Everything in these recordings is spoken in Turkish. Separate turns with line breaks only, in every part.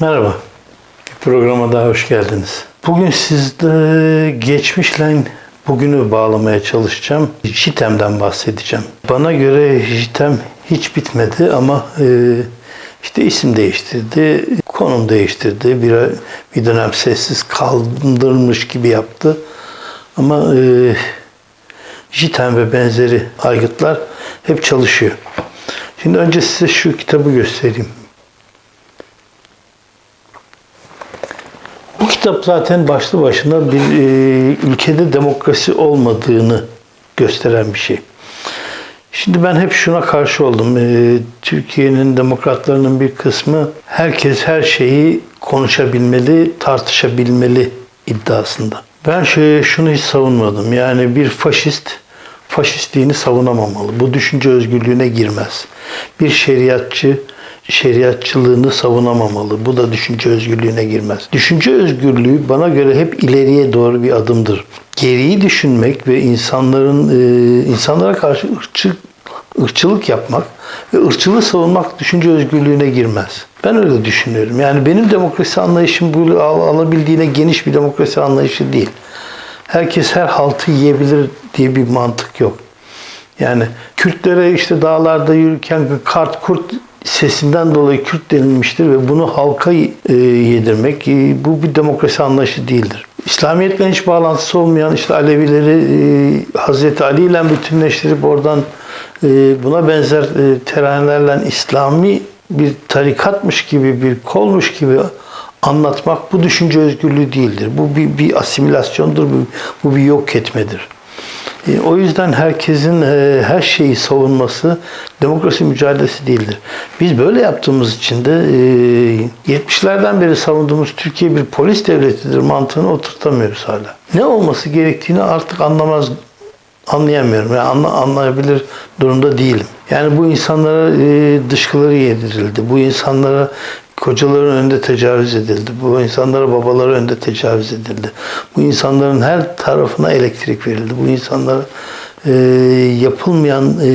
Merhaba. Programa daha hoş geldiniz. Bugün sizde geçmişle bugünü bağlamaya çalışacağım. JITEM'den bahsedeceğim. Bana göre JITEM hiç bitmedi ama e, işte isim değiştirdi, konum değiştirdi. Bir, bir dönem sessiz kaldırmış gibi yaptı. Ama e, JITEM ve benzeri aygıtlar hep çalışıyor. Şimdi önce size şu kitabı göstereyim. Bu kitap zaten başlı başına bir e, ülkede demokrasi olmadığını gösteren bir şey. Şimdi ben hep şuna karşı oldum. E, Türkiye'nin demokratlarının bir kısmı herkes her şeyi konuşabilmeli, tartışabilmeli iddiasında. Ben şunu hiç savunmadım. Yani bir faşist faşistliğini savunamamalı. Bu düşünce özgürlüğüne girmez. Bir şeriatçı şeriatçılığını savunamamalı. Bu da düşünce özgürlüğüne girmez. Düşünce özgürlüğü bana göre hep ileriye doğru bir adımdır. Geriyi düşünmek ve insanların e, insanlara karşı ırkçı, ırkçılık yapmak ve ırkçılığı savunmak düşünce özgürlüğüne girmez. Ben öyle düşünüyorum. Yani benim demokrasi anlayışım al- alabildiğine geniş bir demokrasi anlayışı değil. Herkes her haltı yiyebilir diye bir mantık yok. Yani Kürtlere işte dağlarda yürürken kart kurt sesinden dolayı Kürt denilmiştir ve bunu halka e, yedirmek e, bu bir demokrasi anlayışı değildir. İslamiyetle hiç bağlantısı olmayan işte Alevileri e, Hazreti Ali ile bütünleştirip oradan buna benzer e, teranelerle İslami bir tarikatmış gibi bir kolmuş gibi anlatmak bu düşünce özgürlüğü değildir. Bu bir, bir asimilasyondur, bu, bu bir yok etmedir. E, O yüzden herkesin e, her şeyi savunması demokrasi mücadelesi değildir. Biz böyle yaptığımız için de e, 70'lerden beri savunduğumuz Türkiye bir polis devletidir mantığını oturtamıyoruz hala. Ne olması gerektiğini artık anlamaz anlayamıyorum. Yani anla, anlayabilir durumda değilim. Yani bu insanlara e, dışkıları yedirildi. Bu insanlara kocaların önünde tecavüz edildi. Bu insanlara babaları önünde tecavüz edildi. Bu insanların her tarafına elektrik verildi. Bu insanlara e, yapılmayan e,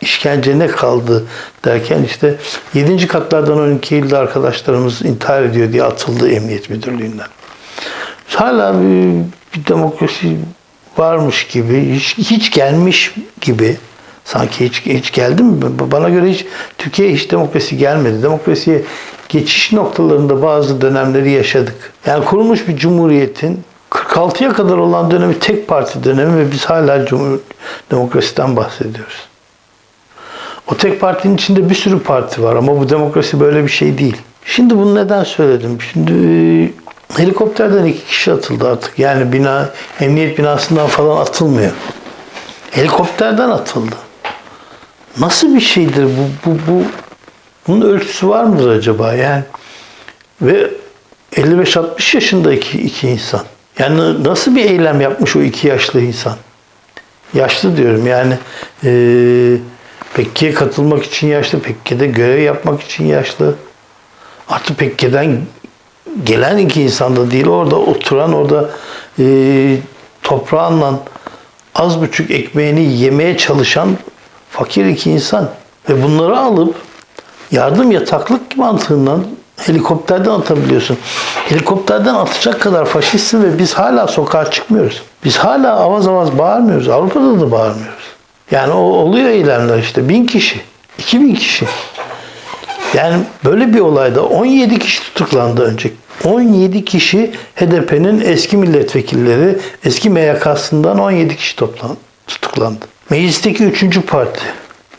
işkence ne kaldı derken işte 7. katlardan 12 Eylül'de arkadaşlarımız intihar ediyor diye atıldı emniyet müdürlüğünden. Hala bir, bir demokrasi varmış gibi, hiç, hiç gelmiş gibi sanki hiç, hiç geldi mi? Bana göre hiç Türkiye'ye hiç demokrasi gelmedi. Demokrasiye geçiş noktalarında bazı dönemleri yaşadık. Yani kurulmuş bir cumhuriyetin 46'ya kadar olan dönemi tek parti dönemi ve biz hala cumhur demokrasiden bahsediyoruz. O tek partinin içinde bir sürü parti var ama bu demokrasi böyle bir şey değil. Şimdi bunu neden söyledim? Şimdi e, helikopterden iki kişi atıldı artık. Yani bina, emniyet binasından falan atılmıyor. Helikopterden atıldı. Nasıl bir şeydir bu? bu, bu bunun ölçüsü var mıdır acaba? Yani ve 55-60 yaşında iki, insan. Yani nasıl bir eylem yapmış o iki yaşlı insan? Yaşlı diyorum yani e, Pekke'ye katılmak için yaşlı, Pekke'de görev yapmak için yaşlı. Artı Pekke'den gelen iki insan da değil, orada oturan, orada e, toprağınla az buçuk ekmeğini yemeye çalışan fakir iki insan. Ve bunları alıp yardım yataklık mantığından helikopterden atabiliyorsun. Helikopterden atacak kadar faşistsin ve biz hala sokağa çıkmıyoruz. Biz hala avaz avaz bağırmıyoruz. Avrupa'da da bağırmıyoruz. Yani o oluyor eylemler işte. Bin kişi, iki bin kişi. Yani böyle bir olayda 17 kişi tutuklandı önce. 17 kişi HDP'nin eski milletvekilleri, eski MYK'sından 17 kişi toplan, tutuklandı. Meclisteki 3. parti.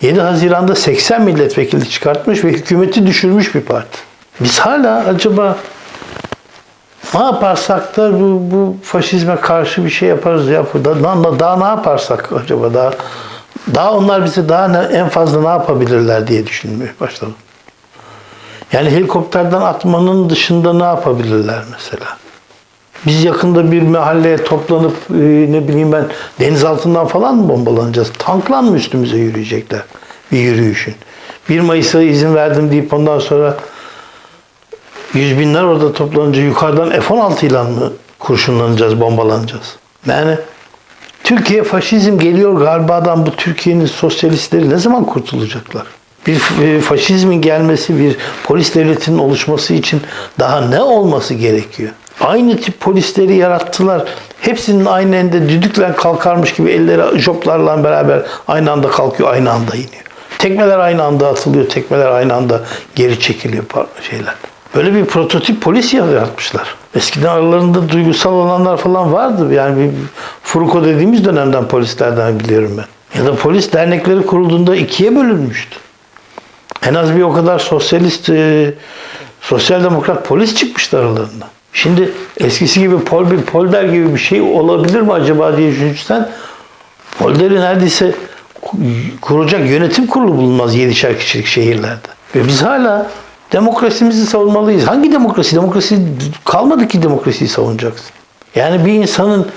7 Haziran'da 80 milletvekili çıkartmış ve hükümeti düşürmüş bir parti. Biz hala acaba ne yaparsak da bu, bu faşizme karşı bir şey yaparız ya. Daha, daha, daha ne yaparsak acaba daha daha onlar bize daha ne, en fazla ne yapabilirler diye düşünmeye başladım. Yani helikopterden atmanın dışında ne yapabilirler mesela? Biz yakında bir mahalleye toplanıp e, ne bileyim ben deniz altından falan mı bombalanacağız? Tankla mı üstümüze yürüyecekler bir yürüyüşün? 1 Mayıs'a izin verdim deyip ondan sonra yüz binler orada toplanınca yukarıdan F-16 ile mı kurşunlanacağız, bombalanacağız? Yani Türkiye faşizm geliyor galibadan bu Türkiye'nin sosyalistleri ne zaman kurtulacaklar? bir e, faşizmin gelmesi, bir polis devletinin oluşması için daha ne olması gerekiyor? Aynı tip polisleri yarattılar. Hepsinin aynı ende düdükle kalkarmış gibi elleri joplarla beraber aynı anda kalkıyor, aynı anda iniyor. Tekmeler aynı anda atılıyor, tekmeler aynı anda geri çekiliyor şeyler. Böyle bir prototip polis yaratmışlar. Eskiden aralarında duygusal olanlar falan vardı. Yani bir Furuko dediğimiz dönemden polislerden biliyorum ben. Ya da polis dernekleri kurulduğunda ikiye bölünmüştü. En az bir o kadar sosyalist, e, sosyal demokrat polis çıkmıştı aralarında. Şimdi eskisi gibi pol bir polder gibi bir şey olabilir mi acaba diye düşünürsen Polder'i neredeyse kuracak yönetim kurulu bulunmaz 7'şer kişilik şehirlerde. Ve biz hala demokrasimizi savunmalıyız. Hangi demokrasi? Demokrasi kalmadı ki demokrasiyi savunacaksın. Yani bir insanın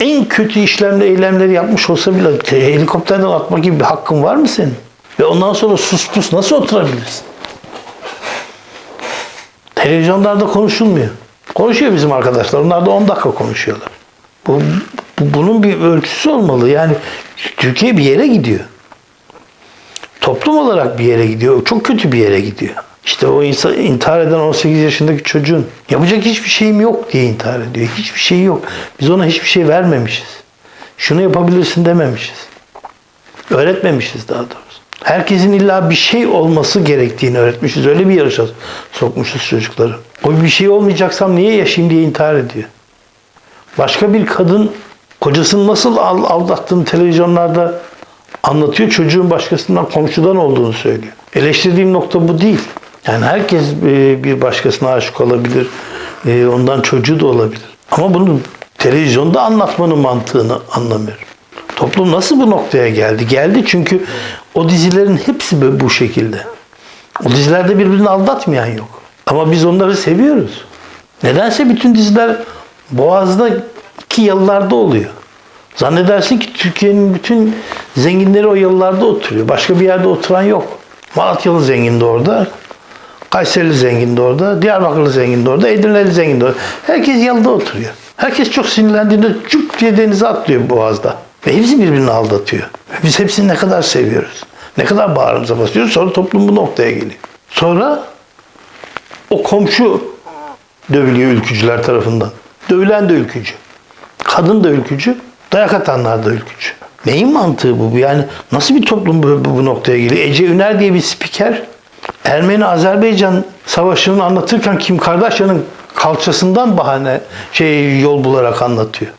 en kötü işlemle eylemleri yapmış olsa bile helikopterden atma gibi bir hakkın var mı senin? Ve ondan sonra sus pus nasıl oturabilirsin? Televizyonlarda konuşulmuyor. Konuşuyor bizim arkadaşlar. Onlar da 10 dakika konuşuyorlar. Bu, bu- bunun bir ölçüsü olmalı. Yani Türkiye bir yere gidiyor. Toplum olarak bir yere gidiyor. Çok kötü bir yere gidiyor. İşte o insan, intihar eden 18 yaşındaki çocuğun yapacak hiçbir şeyim yok diye intihar ediyor. Hiçbir şey yok. Biz ona hiçbir şey vermemişiz. Şunu yapabilirsin dememişiz. Öğretmemişiz daha doğrusu. Herkesin illa bir şey olması gerektiğini öğretmişiz. Öyle bir yarışa sokmuşuz çocukları. O bir şey olmayacaksam niye yaşayayım diye intihar ediyor. Başka bir kadın kocasını nasıl al- aldattığını televizyonlarda anlatıyor. Çocuğun başkasından komşudan olduğunu söylüyor. Eleştirdiğim nokta bu değil. Yani herkes e, bir başkasına aşık olabilir. E, Ondan çocuğu da olabilir. Ama bunu televizyonda anlatmanın mantığını anlamıyorum. Toplum nasıl bu noktaya geldi? Geldi çünkü o dizilerin hepsi bu şekilde. O dizilerde birbirini aldatmayan yok. Ama biz onları seviyoruz. Nedense bütün diziler Boğaz'daki yıllarda oluyor. Zannedersin ki Türkiye'nin bütün zenginleri o yıllarda oturuyor. Başka bir yerde oturan yok. Malatyalı zengin de orada. Kayserili zengin de orada. Diyarbakırlı zengin de orada. Edirneli zengin de orada. Herkes yalıda oturuyor. Herkes çok sinirlendiğinde cuk diye denize atlıyor Boğaz'da. Ve hepsi birbirini aldatıyor. Biz hepsini ne kadar seviyoruz. Ne kadar bağrımıza basıyoruz. Sonra toplum bu noktaya geliyor. Sonra o komşu dövülüyor ülkücüler tarafından. Dövülen de ülkücü. Kadın da ülkücü. Dayak atanlar da ülkücü. Neyin mantığı bu? Yani nasıl bir toplum bu, bu, bu noktaya geliyor? Ece Üner diye bir spiker Ermeni-Azerbaycan savaşını anlatırken Kim Kardashian'ın kalçasından bahane şey yol bularak anlatıyor.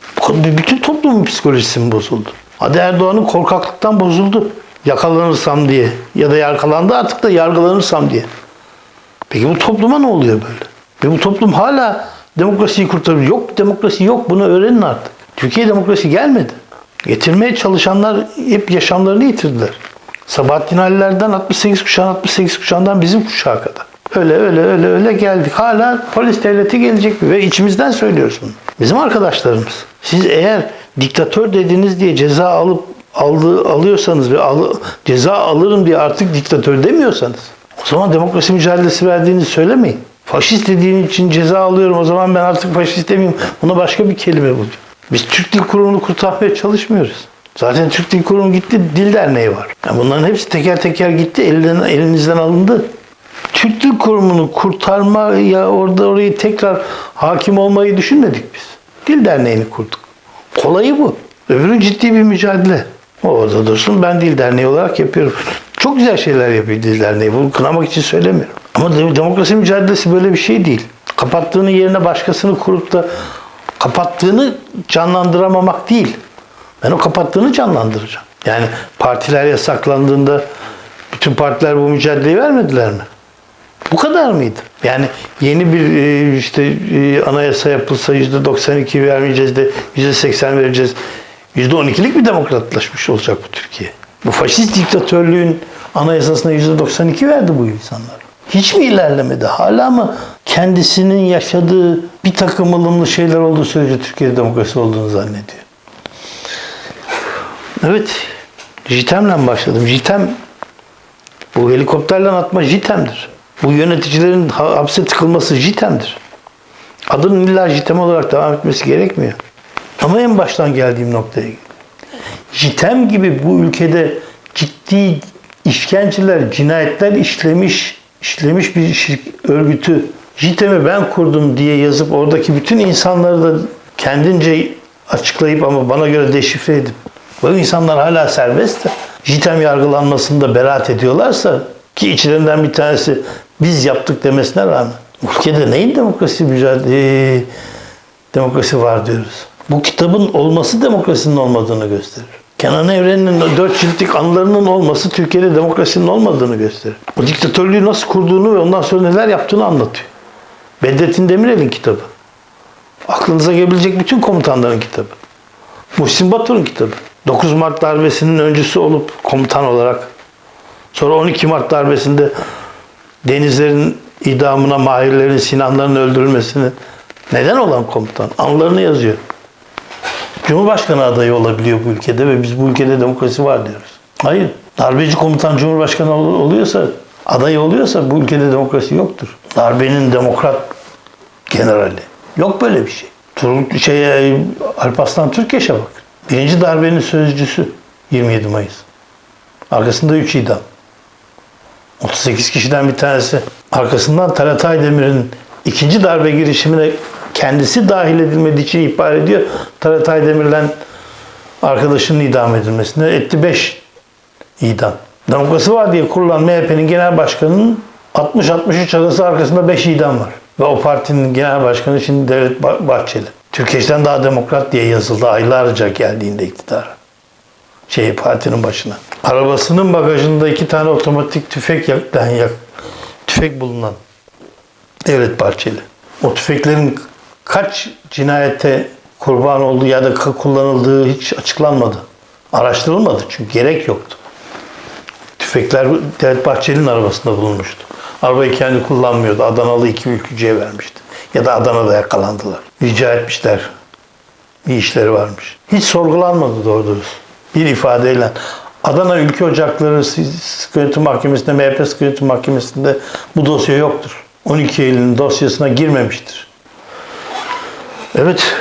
Bütün toplumun psikolojisi mi bozuldu? Hadi Erdoğan'ın korkaklıktan bozuldu. Yakalanırsam diye ya da yargılandı artık da yargılanırsam diye. Peki bu topluma ne oluyor böyle? Ve bu toplum hala demokrasiyi kurtarıyor. Yok demokrasi yok bunu öğrenin artık. Türkiye demokrasi gelmedi. Getirmeye çalışanlar hep yaşamlarını yitirdiler. Sabahattin Ali'lerden 68 kuşağın 68 kuşağından bizim kuşağa kadar. Öyle öyle öyle öyle geldik. Hala polis devleti gelecek ve içimizden söylüyoruz bunu. Bizim arkadaşlarımız. Siz eğer diktatör dediniz diye ceza alıp aldı, alıyorsanız ve al- ceza alırım diye artık diktatör demiyorsanız o zaman demokrasi mücadelesi verdiğinizi söylemeyin. Faşist dediğin için ceza alıyorum o zaman ben artık faşist demeyeyim. Buna başka bir kelime bulacağım. Biz Türk Dil Kurumu'nu kurtarmaya çalışmıyoruz. Zaten Türk Dil Kurumu gitti, Dil Derneği var. Yani bunların hepsi teker teker gitti, elinden, elinizden alındı. Türk Dil Kurumu'nu kurtarmaya, orada orayı tekrar hakim olmayı düşünmedik biz. Dil Derneği'ni kurduk. Kolayı bu. Öbürü ciddi bir mücadele. O orada dursun ben Dil Derneği olarak yapıyorum. Çok güzel şeyler yapıyor Derneği. Bunu kınamak için söylemiyorum. Ama de- demokrasi mücadelesi böyle bir şey değil. Kapattığını yerine başkasını kurup da kapattığını canlandıramamak değil. Ben o kapattığını canlandıracağım. Yani partiler yasaklandığında bütün partiler bu mücadeleyi vermediler mi? Bu kadar mıydı? Yani yeni bir e, işte e, anayasa yapılsa yüzde 92 vermeyeceğiz de yüzde 80 vereceğiz. Yüzde 12'lik bir demokratlaşmış olacak bu Türkiye. Bu faşist diktatörlüğün anayasasına yüzde 92 verdi bu insanlar. Hiç mi ilerlemedi? Hala mı kendisinin yaşadığı bir takım ılımlı şeyler olduğu sürece Türkiye'de demokrasi olduğunu zannediyor? Evet. JITEM'le başladım. JITEM bu helikopterle atma JITEM'dir. Bu yöneticilerin ha- hapse tıkılması JITEM'dir. Adının illa JITEM olarak devam etmesi gerekmiyor. Ama en baştan geldiğim noktaya JITEM gibi bu ülkede ciddi işkenceler, cinayetler işlemiş, işlemiş bir şirk- örgütü JITEM'i ben kurdum diye yazıp oradaki bütün insanları da kendince açıklayıp ama bana göre deşifre edip bu insanlar hala serbest de JITEM yargılanmasında beraat ediyorlarsa ki içlerinden bir tanesi biz yaptık demesine rağmen ülkede neyin demokrasi mücadele demokrasi var diyoruz. Bu kitabın olması demokrasinin olmadığını gösterir. Kenan Evren'in dört ciltlik anılarının olması Türkiye'de demokrasinin olmadığını gösterir. O diktatörlüğü nasıl kurduğunu ve ondan sonra neler yaptığını anlatıyor. Bedrettin Demirel'in kitabı. Aklınıza gelebilecek bütün komutanların kitabı. Muhsin Batur'un kitabı. 9 Mart darbesinin öncüsü olup komutan olarak sonra 12 Mart darbesinde denizlerin idamına, mahirlerin, Sinanların öldürülmesine neden olan komutan. Anılarını yazıyor. Cumhurbaşkanı adayı olabiliyor bu ülkede ve biz bu ülkede demokrasi var diyoruz. Hayır. Darbeci komutan Cumhurbaşkanı ol- oluyorsa, adayı oluyorsa bu ülkede demokrasi yoktur. Darbenin demokrat generali. Yok böyle bir şey. Turul, şey, Alparslan Türkeş'e bak. Birinci darbenin sözcüsü 27 Mayıs. Arkasında 3 idam. 38 kişiden bir tanesi. Arkasından Talat Aydemir'in ikinci darbe girişimine kendisi dahil edilmediği için ihbar ediyor. Talat Aydemir'le arkadaşının idam edilmesine etti 5 idam. Demokrasi var diye kurulan MHP'nin genel başkanının 60-63 arası arkasında 5 idam var. Ve o partinin genel başkanı şimdi Devlet Bah- Bahçeli. Türkeş'ten daha demokrat diye yazıldı aylarca geldiğinde iktidara. Şey partinin başına. Arabasının bagajında iki tane otomatik tüfek yaktan yak, tüfek bulunan Devlet Bahçeli. O tüfeklerin kaç cinayete kurban olduğu ya da kullanıldığı hiç açıklanmadı. Araştırılmadı çünkü gerek yoktu. Tüfekler Devlet Bahçeli'nin arabasında bulunmuştu. Arabayı kendi kullanmıyordu. Adanalı iki ülkücüye vermişti. Ya da Adana'da yakalandılar. Rica etmişler. Bir işleri varmış. Hiç sorgulanmadı doğru dürüst. Bir ifadeyle. Adana Ülke Ocakları Sıkı Yönetim Mahkemesi'nde, MHP Sıkı Yönetim Mahkemesi'nde bu dosya yoktur. 12 Eylül'ün dosyasına girmemiştir. Evet.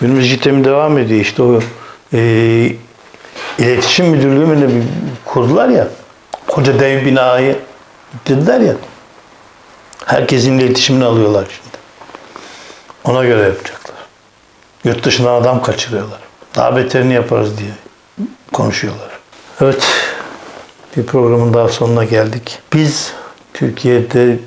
Günümüz JITEM'i devam ediyor. İşte o e, iletişim müdürlüğü kurdular ya. Koca dev binayı dediler ya. Herkesin iletişimini alıyorlar şimdi. Ona göre yapacaklar. Yurt dışından adam kaçırıyorlar. Daha beterini yaparız diye konuşuyorlar. Evet. Bir programın daha sonuna geldik. Biz Türkiye'de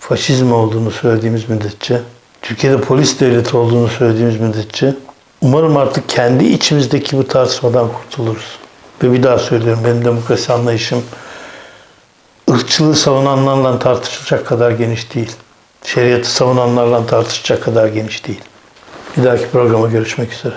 faşizm olduğunu söylediğimiz müddetçe, Türkiye'de polis devleti olduğunu söylediğimiz müddetçe umarım artık kendi içimizdeki bu tartışmadan kurtuluruz. Ve bir daha söylüyorum benim demokrasi anlayışım ırkçılığı savunanlarla tartışılacak kadar geniş değil. Şeriatı savunanlarla tartışacak kadar geniş değil. Bir dahaki programa görüşmek üzere.